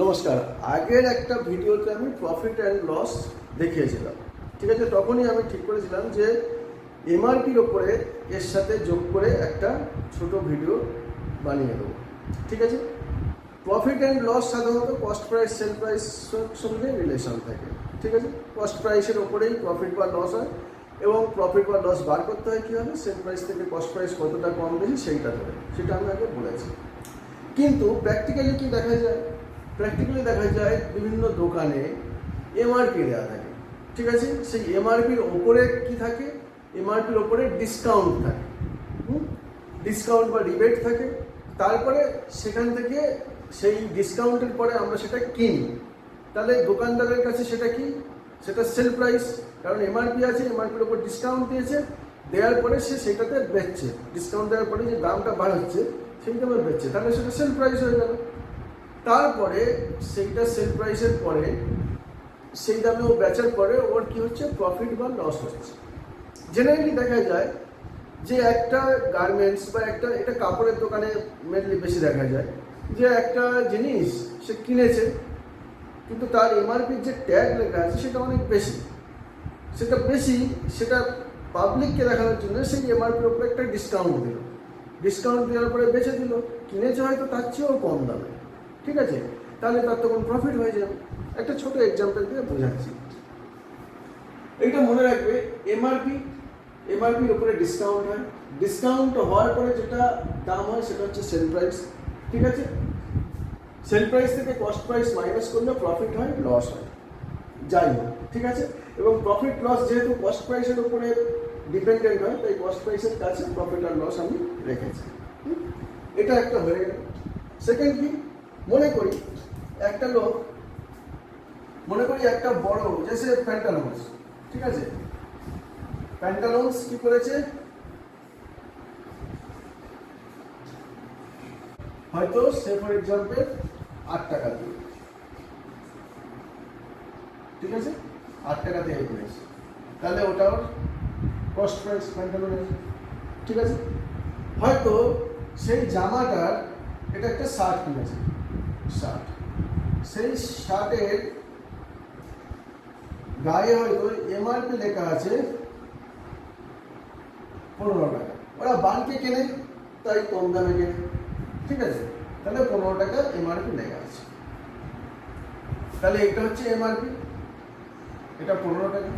নমস্কার। আগের একটা ভিডিওতে আমি প্রফিট অ্যান্ড লস দেখিয়েছিলাম। ঠিক আছে? তখনই আমি ঠিক করেছিলাম যে এমআরপির ওপরে এর সাথে যোগ করে একটা ছোট ভিডিও বানিয়ে দেবো। ঠিক আছে? প্রফিট অ্যান্ড লস সাধারণত কস্ট প্রাইস সেল প্রাইস সঙ্গে রিলেশন থাকে। ঠিক আছে? কস্ট প্রাইসের ওপরেই প্রফিট বা লস হয় এবং প্রফিট বা লস বার করতে হয় কীভাবে সেল প্রাইস থেকে কস্ট প্রাইস কতটা কম বেশি সেইটা ধরে। সেটা আমি আগে বলেছি। কিন্তু প্র্যাকটিক্যালি কি দেখা যায়? প্র্যাকটিক্যালি দেখা যায় বিভিন্ন দোকানে এমআরপি দেওয়া থাকে। ঠিক আছে? সেই এমআরপির ওপরে কি থাকে? এমআরপির ওপরে ডিসকাউন্ট থাকে। ডিসকাউন্ট বা রিবেট থাকে। তারপরে সেখান থেকে সেই ডিসকাউন্টের পরে আমরা সেটা কিনি। তাহলে দোকানদারের কাছে সেটা কি? সেটা সেল প্রাইস কারণ এমআরপি আছে এমআরপির ওপর ডিসকাউন্ট দিয়েছে। দেওয়ার পরে সে সেটাতে বেচছে। ডিসকাউন্ট দেওয়ার পরে যে দামটা বাড়াচ্ছে সেই দামে বেচছে। তাহলে সেটা সেল প্রাইস হয়ে গেল। তারপরে সেইটা সেল প্রাইসের পরে, সেই দামে ও বেচার পরে ওর কি হচ্ছে? প্রফিট বা লস হচ্ছে। জেনারেলি দেখা যায় যে একটা গার্মেন্টস বা একটা, এটা কাপড়ের দোকানে মেনলি বেশি দেখা যায় যে একটা জিনিস সে কিনেছে, কিন্তু তার এমআরপির যে ট্যাগ লেখা আছে সেটা অনেক বেশি। সেটা বেশি, সেটা পাবলিককে দেখানোর জন্য সেই এমআরপির উপরে একটা ডিসকাউন্ট দিল। ডিসকাউন্ট দেওয়ার পরে বেছে দিল। কিনেছে হয়তো তার চেয়েও কম দামে। ঠিক আছে? তাহলে তার তখন প্রফিট হয়ে যাবে। একটা ছোট এক্সাম্পল দিয়ে বোঝাচ্ছি। এইটা মনে রাখবে এমআরপি এমআরপির উপরে ডিসকাউন্ট হয়। ডিসকাউন্ট হওয়ার পরে যেটা দাম হয় সেটা হচ্ছে সেল প্রাইস ঠিক আছে? সেল প্রাইস থেকে কস্ট প্রাইস মাইনাস করলে প্রফিট হয় লস হয়। যাই হোক, ঠিক আছে? এবং প্রফিট লস যেহেতু কস্ট প্রাইসের উপরে ডিপেন্ডেন্ট হয়, তাই কস্ট প্রাইসের কাছে প্রফিট আর লস আমি রেখেছি। এটা একটা হয়ে গেল। সেকেন্ড কি মনে করি একটা লোক, মনে করি একটা বড়, যে সে প্যান্টালন্স ঠিক আছে? প্যান্টালন্স কি করেছে? হয়তো সে ফর এক্সাম্পল আট টাকা দিয়ে, ঠিক আছে? আট টাকা দিয়ে করেছে। তাহলে ওটা ওর কস্ট প্রাইস প্যান্টালনের ঠিক আছে? হয়তো সেই জামাটার এটা একটা শার্ট কিনেছে। শার্ট সেই শার্টের গায়ে হয়তো এমআরপি লেখা আছে পনেরো টাকা। ওরা বানকে কেনে, তাই কম দামে কেনে। ঠিক আছে? তাহলে পনেরো টাকা এমআরপি লেখা আছে। তাহলে এটা হচ্ছে এমআরপি এটা পনেরো টাকা।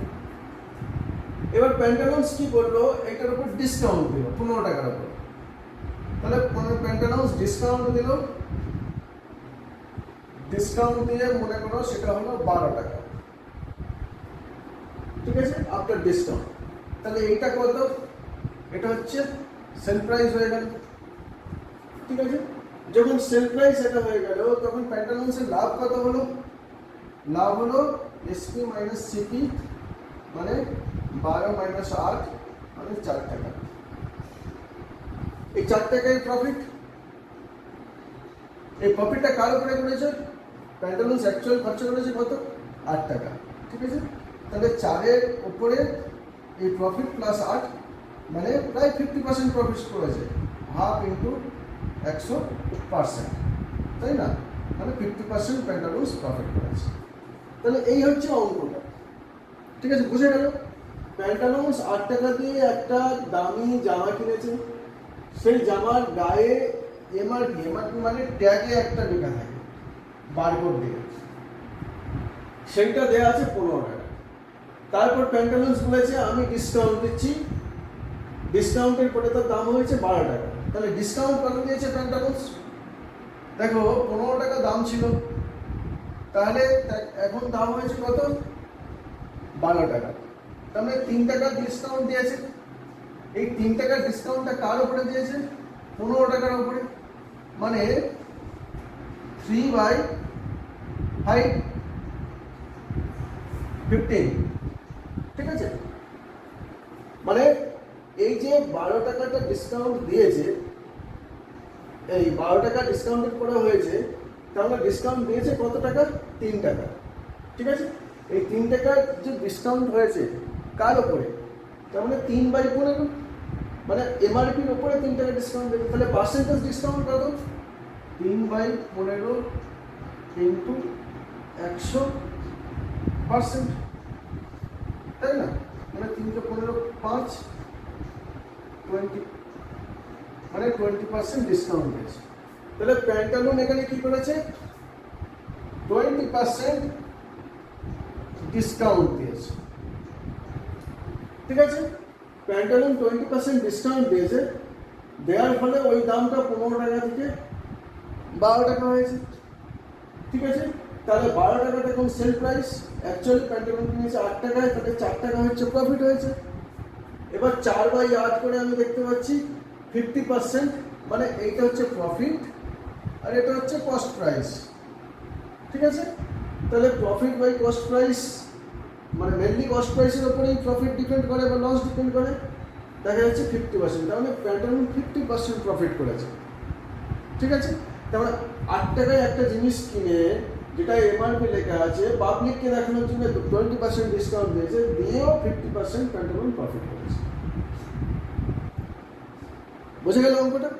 এবার প্যান্টালন্স কি করল এটার উপর ডিসকাউন্ট দিল, পনেরো টাকার উপর। তাহলে পনেরো প্যান্টালন্স ডিসকাউন্ট দিল। ডিসকাউন্ট দিয়ে মনে করো সেটা হলো বারো টাকা। ঠিক আছে? আফটার ডিসকাউন্ট তাহলে এইটা কত? এটা হচ্ছে সেল প্রাইস হয়ে গেল। ঠিক আছে? যখন সেল প্রাইস এটা হয়ে গেল, তখন প্যান্টালন্সের লাভ কত হলো? লাভ হলো এসপি মাইনাস সিপি মানে বারো মাইনাস আট মানে চার টাকা। এই চার টাকায় প্রফিট এই প্রফিটটা কার উপরে করেছে? প্যান্টালুন্স অ্যাকচুয়াল খরচা করেছে কত আট টাকা ঠিক আছে তাহলে চারের উপরে এই প্রফিট প্লাস আট মানে প্রায় ফিফটি পার্সেন্ট প্রফিট করেছে হাফ ইন্টু একশো পার্সেন্ট তাই না মানে ফিফটি পার্সেন্ট প্যান্টালুন্স প্রফিট করেছে তাহলে এই হচ্ছে অঙ্কটা ঠিক আছে বুঝে গেল প্যান্টালুন্স আট টাকা দিয়ে একটা দামি জামা কিনেছে সেই জামার গায়ে এমআরপি এমআরপি মানে ট্যাগে একটা লেখা থাকে। বারকোড দিয়ে সেইটা দেওয়া আছে পনেরো টাকা। তারপর প্যান্টালুন্স বলেছে আমি ডিসকাউন্ট দিচ্ছি। ডিসকাউন্টের পরে তার দাম হয়েছে বারো টাকা। তাহলে ডিসকাউন্ট কত দিয়েছে প্যান্টালুন্স দেখো, পনেরো টাকা দাম ছিল। তাহলে এখন দাম হয়েছে কত? বারো টাকা। তার মানে তিন টাকা ডিসকাউন্ট দিয়েছে। এই তিন টাকার ডিসকাউন্টটা কার উপরে দিয়েছে? পনেরো টাকার উপরে। মানে থ্রি বাই ফাইভ, ফিফটিন। ঠিক আছে? মানে এই যে বারো টাকাটা ডিসকাউন্ট দিয়েছে, এই বারো টাকা ডিসকাউন্টের পরে হয়েছে, তাহলে ডিসকাউন্ট দিয়েছে কত টাকা? তিন টাকা। ঠিক আছে? এই তিন টাকার যে ডিসকাউন্ট হয়েছে, কার ওপরে? তার মানে তিন বাই পনেরো। মানে এমআরপির ওপরে তিন টাকা ডিসকাউন্ট দেবে। তাহলে পার্সেন্টেজ ডিসকাউন্ট কত? তিন বাই পনেরো ইন্টু একশো পার্সেন্ট। তাই না? মানে তিনশো পনেরো পাঁচ টোয়েন্টি মানে টোয়েন্টি পার্সেন্ট ডিসকাউন্ট দিয়েছে। তাহলে প্যান্টালুন এখানে কি করেছে? টোয়েন্টি পার্সেন্ট ডিসকাউন্ট দিয়েছে। ঠিক আছে? প্যান্টালুন টোয়েন্টি পার্সেন্ট ডিসকাউন্ট দিয়েছে। দেওয়ার ফলে ওই দামটা পনেরো টাকা থেকে বারো টাকা হয়েছে। ঠিক আছে? তাহলে বারো টাকাটা এখন সেল প্রাইস অ্যাকচুয়ালি প্যান্টালুন কিনেছে আট টাকায় তাহলে চার টাকা হচ্ছে প্রফিট হয়েছে। এবার চার বাই আট করে আমি দেখতে পাচ্ছি ফিফটি পার্সেন্ট মানে এইটা হচ্ছে প্রফিট আর এটা হচ্ছে কস্ট প্রাইস ঠিক আছে? তাহলে প্রফিট বাই কস্ট প্রাইস মানে মেনলি কস্ট প্রাইসের ওপরেই প্রফিট ডিপেন্ড করে বা লস ডিপেন্ড করে, দেখা যাচ্ছে ফিফটি পার্সেন্ট মানে প্যান্টালুন ফিফটি পার্সেন্ট প্রফিট করেছে। ঠিক আছে? তার মানে আট টাকায় একটা জিনিস কিনে যেটা এমআরপি লেখা আছে পাবলিককে দেখানোর জন্য টোয়েন্টি পার্সেন্ট ডিসকাউন্ট দিয়েছে, দিয়েও ফিফটি পার্সেন্ট প্যান্টালুন প্রফিট করেছে। বুঝে গেল অঙ্কটা?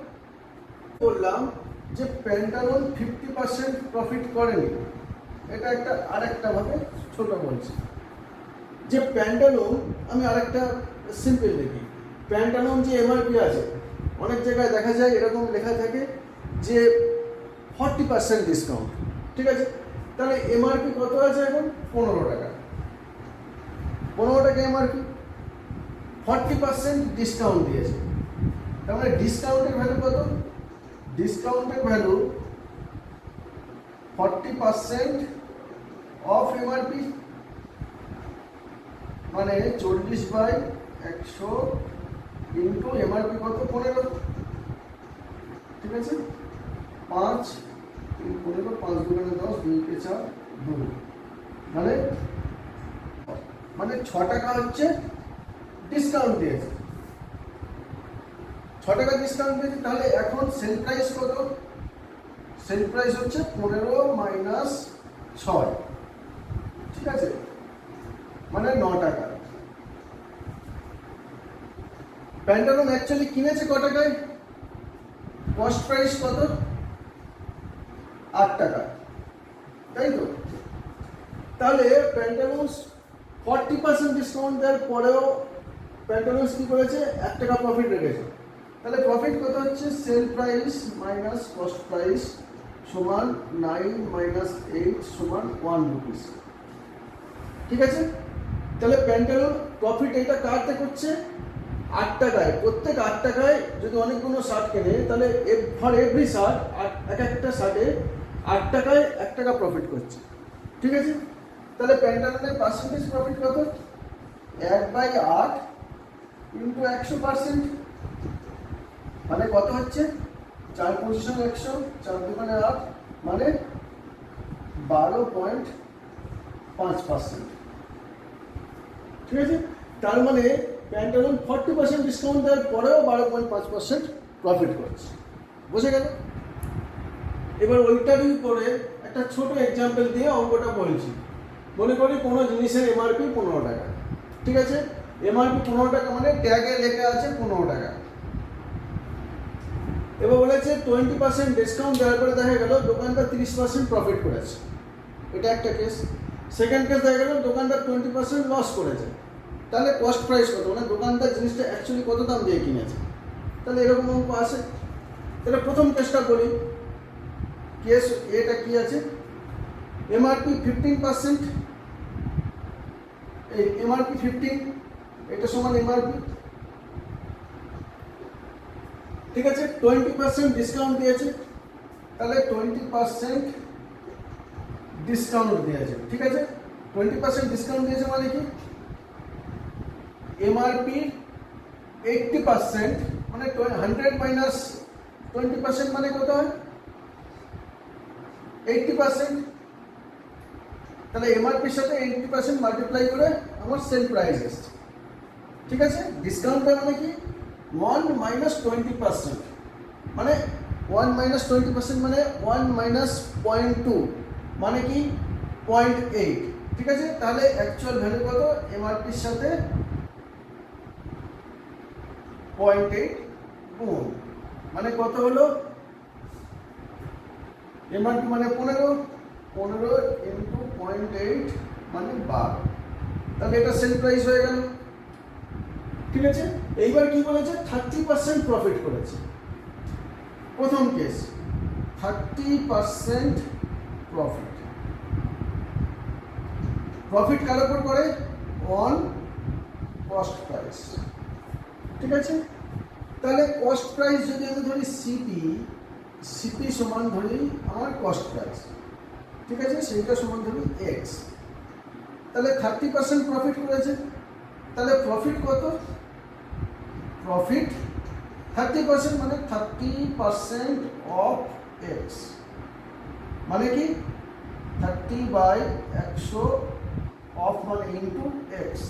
বললাম যে প্যান্টালুন ফিফটি পার্সেন্ট প্রফিট করেনি। এটা একটা আরেকটা ভাবে ছোট বলছি। যে প্যান্টালুন আমি আরেকটা সিম্পল দেখি। প্যান্টালুন যে এমআরপি আছে, অনেক জায়গায় দেখা যায় এরকম লেখা থাকে যে ফর্টি পার্সেন্ট ডিসকাউন্ট ঠিক আছে? তাহলে এমআরপি কত আছে এখন? পনেরো টাকা। পনেরো টাকা এমআরপি ফর্টি পার্সেন্ট ডিসকাউন্ট দিয়েছে। তার মানে ডিসকাউন্টের ভ্যালু কত? ডিসকাউন্টের value forty percent of MRP মানে চল্লিশ বাই একশো ইন্টু এমআরপি কত? পনেরো। ঠিক আছে? পাঁচ পনেরো পাঁচ দুগুণে দশ দুইকে চার দু মানে মানে ছ টাকা হচ্ছে ডিসকাউন্ট দিয়েছে ছ টাকা ডিসকাউন্ট দিয়েছে তাহলে এখন সেল প্রাইস কত? সেল প্রাইস হচ্ছে পনেরো মাইনাস ছয়। ঠিক আছে? মানে ন টাকা। প্যান্টালুন অ্যাকচুয়ালি কিনেছে ক টাকায়? কস্ট প্রাইস কত? আট টাকা। তাই তো? তাহলে প্যান্টালুন্স ফর্টি পার্সেন্ট ডিসকাউন্ট দেওয়ার পরেও প্যান্টালুন্স কি করেছে? এক টাকা প্রফিট রেখেছে। তাহলে প্রফিট কত হচ্ছে? Sell price minus cost price সমান নাইন মাইনাস এইট সমান ওয়ান রুপিস ঠিক আছে? তাহলে প্যান্টালুন প্রফিট এটা কারতে করছে? আট টাকায়। প্রত্যেক আট টাকায় যদি অনেকগুলো শার্ট কেনে, তাহলে ফর এভরি শার্ট এক একটা শার্টে আট টাকায় এক টাকা প্রফিট করছে। ঠিক আছে? তাহলে প্যান্টালুনের পার্সেন্টেজ প্রফিট কত? এক বাই আট ইন্টু একশো পার্সেন্ট মানে কত হচ্ছে? চার পজিশন একশো, চার দোকানে আট মানে বারো পয়েন্ট পাঁচ পার্সেন্ট ঠিক আছে? তার মানে প্যান্টালুন ফর্টি পার্সেন্ট ডিসকাউন্ট দেওয়ার পরেও বারো পয়েন্ট পাঁচ পার্সেন্ট প্রফিট করছে। বুঝে গেল? এবার ওইটারই উপরে একটা ছোট এক্সাম্পল দিয়ে অঙ্কটা বলছি। মনে করি কোনো জিনিসের এমআরপি পনেরো টাকা। ঠিক আছে? এমআরপি পনেরো টাকা মানে ট্যাগে লেখা আছে পনেরো টাকা। এবার বলেছে টোয়েন্টি পার্সেন্ট ডিসকাউন্ট দেওয়ার পরে দেখা গেল দোকানটা তিরিশ পার্সেন্ট প্রফিট করেছে। এটা একটা কেস সেকেন্ড কেস দেখা গেল দোকানটা টোয়েন্টি পার্সেন্ট লস করেছে। তাহলে কস্ট প্রাইস কত? মানে দোকানদার জিনিসটা অ্যাকচুয়ালি কত দাম দিয়ে কিনেছে? তাহলে এরকম অঙ্ক আসে তাহলে প্রথম কেসটা বলি। কেস এটা কি আছে? এমআরপি ফিফটিন পার্সেন্ট এই এমআরপি ফিফটিন এটা সমান এমআরপি ঠিক আছে? টোয়েন্টি পার্সেন্ট ডিসকাউন্ট দিয়েছে। তাহলে টোয়েন্টি পার্সেন্ট ডিসকাউন্ট দিয়েছে। ঠিক আছে? টোয়েন্টি পার্সেন্ট ডিসকাউন্ট দিয়েছে মানে কি? এমআরপি এইটটি পার্সেন্ট মানে হান্ড্রেড মাইনাস টোয়েন্টি পার্সেন্ট মানে কত হয়? এইটটি পার্সেন্ট তাহলে এমআরপির সাথে এইটটি পার্সেন্ট মাল্টিপ্লাই করে আমার সেল প্রাইস এসছে। ঠিক আছে? ডিসকাউন্টটা মানে কি? ওয়ান মাইনাস টোয়েন্টি পার্সেন্ট মানে ওয়ান মাইনাস টোয়েন্টি পার্সেন্ট মানে ওয়ান মাইনাস পয়েন্ট টু মানে কি? পয়েন্ট এইট ঠিক আছে? তাহলে অ্যাকচুয়াল ভ্যালু কত? এমআরপির সাথে পয়েন্ট এইট গুণ। মানে কত হলো? এমআরপি মানে পনেরো পনেরো ইন্টু পয়েন্ট এইট মানে বারো। তাহলে এটা সেল প্রাইস হয়ে গেল। ঠিক আছে? এইবার কি বলেছে? থার্টি পার্সেন্ট প্রফিট করেছে। প্রথম case thirty percent profit profit কার উপর করে? অন কস্ট প্রাইস ঠিক আছে? তাহলে কস্ট প্রাইস যদি আমি ধরি সিপি সিপি সমান ধরি আমার কস্ট প্রাইস ঠিক আছে? সেইটা সমান ধরি এক্স তাহলে থার্টি পার্সেন্ট প্রফিট করেছে। তাহলে প্রফিট কত? প্রফিট থার্টি পার্সেন্ট মানে থার্টি পার্সেন্ট অফ এক্স মানে কি? থার্টি বাই একশো অফ মানে ইন্টু এক্স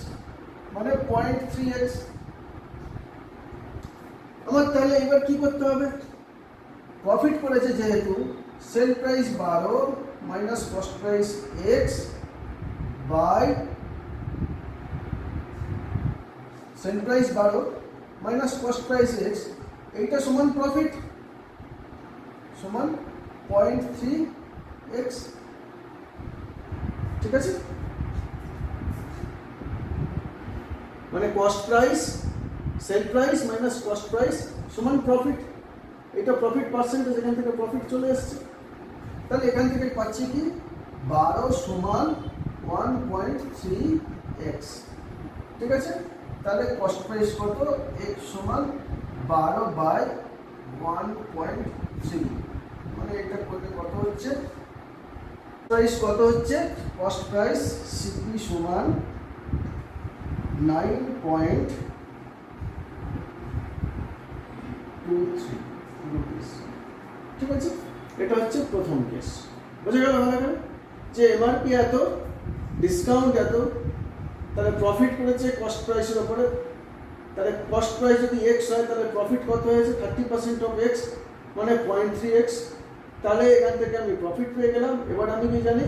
মানে পয়েন্ট থ্রি এক্স আমার তাহলে এবার কি করতে হবে? প্রফিট করেছে যেহেতু সেল প্রাইস বারো minus cost price x by sell price বারো মাইনাস কস্ট প্রাইস এক্স এইটা সমান প্রফিট সমান পয়েন্ট থ্রি এক্স ঠিক আছে? মানে cost price sell price minus cost price সমান প্রফিট এটা প্রফিট পার্সেন্টেজ এখান থেকে প্রফিট চলে এসছে। তাহলে এখান থেকে পাচ্ছি কি? বারো সমান ওয়ান পয়েন্ট থ্রি এক্স ঠিক আছে? তাহলে কস্ট প্রাইস কত? এক্স সমান বারো বাই ওয়ান পয়েন্ট থ্রি মানে এটা করলে কত হচ্ছে? প্রাইস কত হচ্ছে? কস্ট প্রাইস সিপি সমান নাইন পয়েন্ট টু থ্রি ঠিক আছে? এটা হচ্ছে প্রথম কেস বোঝা গেল ভালো করে? যে এমআরপি এত ডিসকাউন্ট এত, তাহলে প্রফিট করেছে কস্ট প্রাইসের ওপরে। তাহলে কস্ট প্রাইস যদি এক্স হয়, তাহলে প্রফিট কত হয়েছে? থার্টি পার্সেন্ট অফ এক্স মানে পয়েন্ট থ্রি এক্স তাহলে এখান থেকে আমি প্রফিট পেয়ে গেলাম। এবার আমি কি জানি?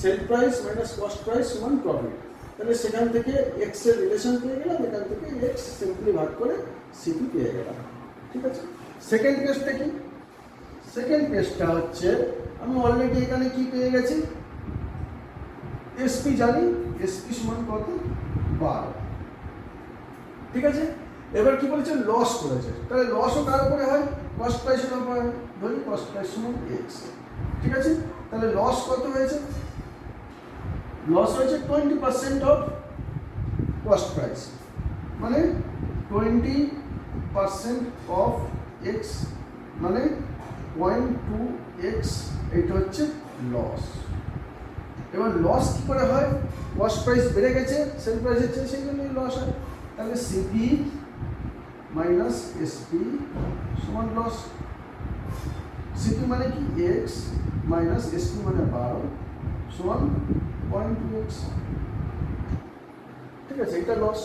Sell price minus cost price সমান প্রফিট তাহলে সেখান থেকে এক্সের রিলেশন পেয়ে গেলাম। এখান থেকে এক্স সিম্পলি ভাগ করে সিপি পেয়ে গেলাম। ঠিক আছে? সেকেন্ড কেসটা কি? সেকেন্ড কেসটা হচ্ছে, আমি অলরেডি এখানে কি পেয়ে গেছি? এসপি জানি এসপি সমান কত? বারো। ঠিক আছে? এবার কি বলেছে? লস করেছে। তাহলে লসও কার উপরে হয়? কস্ট প্রাইসের উপরে ধরি কস্ট প্রাইস সমান এক্স ঠিক আছে? তাহলে লস কত হয়েছে? লস হয়েছে twenty percent of cost price মানে টোয়েন্টি পার্সেন্ট অফ এক্স মানে পয়েন্ট টু এক্স এটা হচ্ছে লস এবার লস কী করে হয়? কস্ট প্রাইস বেড়ে গেছে সেল প্রাইস হচ্ছে সেই জন্যই লস হয়। তাহলে সিপি মাইনাস এসপি সমান লস সিপি মানে কি? এক্স মাইনাস এসপি মানে বারো সমান পয়েন্ট টু এক্স ঠিক আছে এটা লস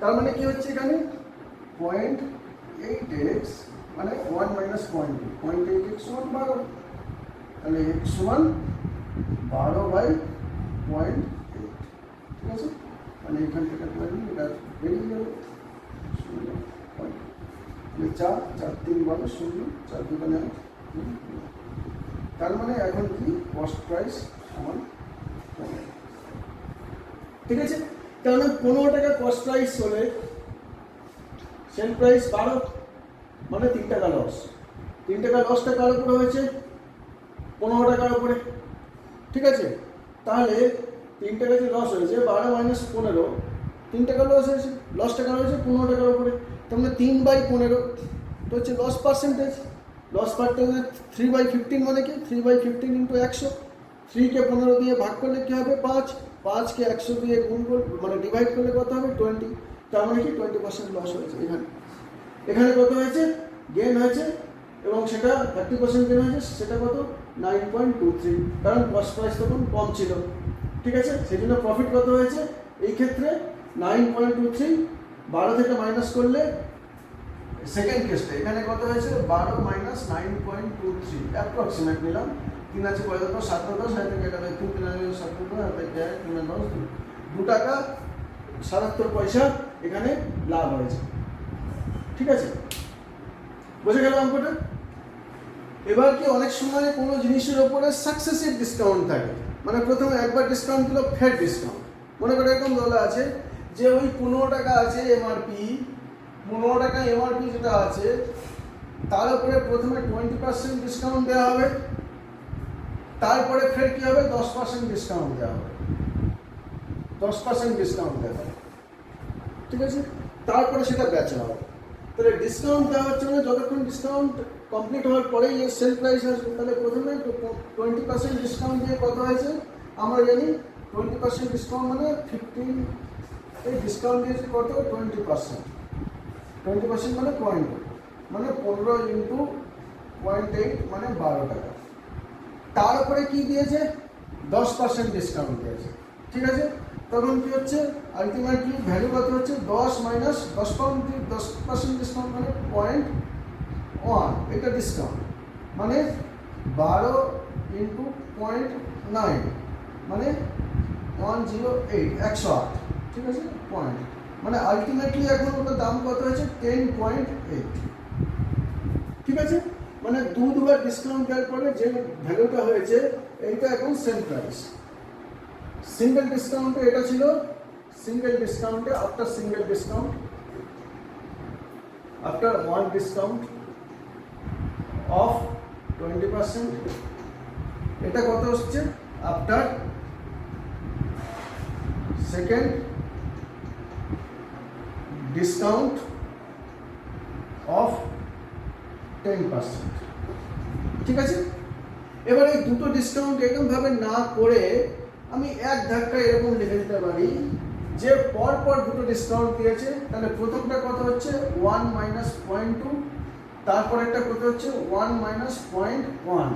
তার মানে কি হচ্ছে এখানে? পয়েন্ট এইট এক্স মানে one minus point two point eight x সমান বারো। তাহলে এক্স সমান বারো বাই পয়েন্ট এইট ঠিক আছে? মানে এখান থেকে ধরি এটা বেরিয়ে গেল। শূন্য point। তাহলে চার চার তিন বারো, শূন্য, চার দোকানে। তার মানে এখন কি? কস্ট প্রাইস কমে ঠিক আছে? মানে পনেরো টাকা কস্ট প্রাইস হলে সেল প্রাইস বারো। মানে তিন টাকা লস তিন টাকা লসটা কার উপরে হয়েছে? পনেরো টাকার উপরে। ঠিক আছে? তাহলে তিন টাকা যে লস হয়েছে, বারো মাইনাস পনেরো, তিন টাকা লস হয়েছে। লস টাকা হয়েছে? পনেরো টাকার উপরে। তার মানে তিন বাই পনেরো তো হচ্ছে loss percentage loss percentage three by fifteen মানে কি? থ্রি বাই ফিফটিন ইন্টু একশো। থ্রিকে পনেরো দিয়ে ভাগ করলে কী হবে? পাঁচ। পাঁচকে একশো দিয়ে গুণ মানে ডিভাইড করলে কত হবে? টোয়েন্টি তার মানে কি? টোয়েন্টি পার্সেন্ট লস হয়েছে এখানে। এখানে কত হয়েছে? গেন হয়েছে এবং সেটা থার্টি পার্সেন্ট গেন হয়েছে, সেটা কত? নাইন পয়েন্ট টু থ্রি কারণ কস্ট প্রাইস তখন কম ছিল। ঠিক আছে? সেই জন্য প্রফিট কত হয়েছে? এই ক্ষেত্রে নাইন পয়েন্ট টু থ্রি বারো থেকে মাইনাস করলে সেকেন্ড কেসটা এখানে কত হয়েছে? বারো minus nine point two three approximate নিলাম। তিন আছে কয় দশ সাত দশ হাজার থেকে গেলে তিন তিন হাজার সাত থেকে তিন দশ দু টাকা সাতাত্তর পয়সা এখানে লাভ হয়েছে। ঠিক আছে? বোঝা গেল অঙ্কটা। এবার কি অনেক সময় কোনো জিনিসের ওপরে সাকসেসিভ ডিসকাউন্ট থাকে? মানে প্রথমে একবার ডিসকাউন্ট দিল ফের ডিসকাউন্ট মনে করে এরকম বলা আছে, যে ওই পনেরো টাকা আছে এমআরপি পনেরো টাকা এমআরপি যেটা আছে, তার উপরে প্রথমে টোয়েন্টি পার্সেন্ট ডিসকাউন্ট দেওয়া হবে। তারপরে ফের কি হবে? দশ পার্সেন্ট ডিসকাউন্ট দেওয়া হবে। দশ পার্সেন্ট ডিসকাউন্ট দেওয়া হবে। ঠিক আছে? তারপরে সেটা বেচা হবে। তাহলে ডিসকাউন্ট দেওয়া হচ্ছে মানে যতক্ষণ ডিসকাউন্ট কমপ্লিট হওয়ার পরেই এর সেল প্রাইস আসবে, তাহলে প্রথমে টোয়েন্টি পার্সেন্ট ডিসকাউন্ট দিয়ে কত হয়েছে। আমরা জানি টোয়েন্টি পার্সেন্ট ডিসকাউন্ট মানে ফিফটিন এই ডিসকাউন্ট দিয়েছে কত? টোয়েন্টি পার্সেন্ট টোয়েন্টি পার্সেন্ট মানে পয়েন্ট মানে পনেরো ইন্টু পয়েন্ট এইট মানে বারো টাকা। তার উপরে কি দিয়েছে? দশ পার্সেন্ট ডিসকাউন্ট দিয়েছে। ঠিক আছে? তখন কি হচ্ছে? আলটিমেটলি ভ্যালু কত হচ্ছে? দশ মাইনাস দশ পাউন্ড দশ পার্সেন্ট ডিসকাউন্ট মানে পয়েন্ট ওয়ান এটা ডিসকাউন্ট মানে বারো ইন্টু পয়েন্ট নাইন মানে ওয়ান জিরো এইট একশো আট, ঠিক আছে? পয়েন্ট মানে আলটিমেটলি এখন ওটার দাম কত হয়েছে? টেন পয়েন্ট এইট ঠিক আছে? মানে দু দুবার ডিসকাউন্ট দেওয়ার পরে যে ভ্যালুটা হয়েছে, এইটা এখন সেল প্রাইস সিঙ্গেল ডিসকাউন্টে এটা ছিল। সিঙ্গেল ডিসকাউন্টে after single discount after one discount of twenty percent এটা কত হচ্ছে after second discount of ten percent ঠিক আছে? এবার এই দুটো ডিসকাউন্ট এরকমভাবে না করে আমি এক ধাক্কায় এরকম লিখে দিতে পারি, যে পর পর দুটো ডিসকাউন্ট দিয়েছে তাহলে প্রথমটা কত হচ্ছে? ওয়ান মাইনাস পয়েন্ট টু তারপর একটা কত হচ্ছে? ওয়ান মাইনাস পয়েন্ট ওয়ান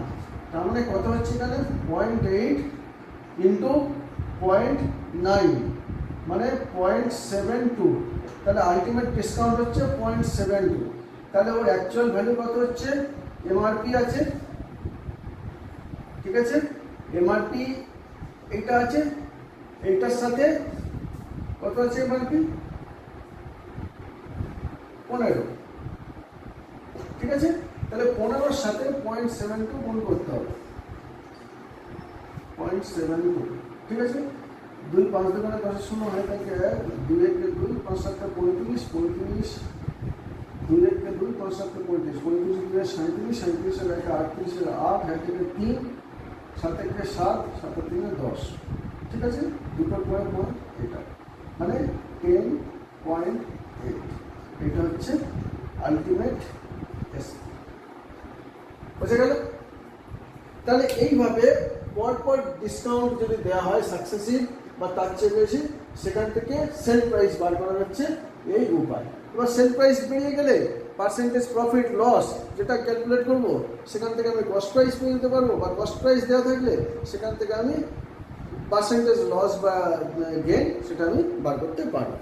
তার মানে কত হচ্ছে এখানে? Point eight into point nine মানে পয়েন্ট সেভেন টু তাহলে আলটিমেট ডিসকাউন্ট হচ্ছে পয়েন্ট সেভেন টু তাহলে ওর অ্যাকচুয়াল ভ্যালু কত হচ্ছে? এমআরপি আছে, ঠিক আছে? এমআরপি এইটা আছে এইটার সাথে কত আছে এমআরপি পনেরো। ঠিক আছে? তাহলে পনেরোর সাথে পয়েন্ট সেভেন টু গুণ করতে হবে। পয়েন্ট সেভেন টু ঠিক আছে? দুই পাঁচ দোকানে দশের সময় হয়ে থাকে দুই একে দুই পাঁচ সাতটা পঁয়ত্রিশ পঁয়ত্রিশ, দুই একে দুই পাঁচ সাতটা পঁয়ত্রিশ পঁয়ত্রিশ দুই সাঁত্রিশ সাঁত্রিশের একে আটত্রিশের আট একে তিন সাত একে সাত সাত তিনে দশ। ঠিক আছে? দুটো পয়েন্ট পয়েন্ট এটা। মানে টেন পয়েন্ট এইট এটা হচ্ছে আলটিমেট এস বোঝা গেল? তাহলে এইভাবে পরপর ডিসকাউন্ট যদি দেওয়া হয় সাকসেসিভ বা তার চেয়ে বেশি, সেখান থেকে সেল প্রাইস বার করা যাচ্ছে এই উপায়। এবার সেল প্রাইস বেরিয়ে গেলে পার্সেন্টেজ প্রফিট লস যেটা ক্যালকুলেট করব, সেখান থেকে আমি কস্ট প্রাইস পেয়ে নিতে পারব বা কস্ট প্রাইস দেওয়া থাকলে সেখান থেকে আমি পার্সেন্টেজ লস বা গেন সেটা আমি বার করতে পারব।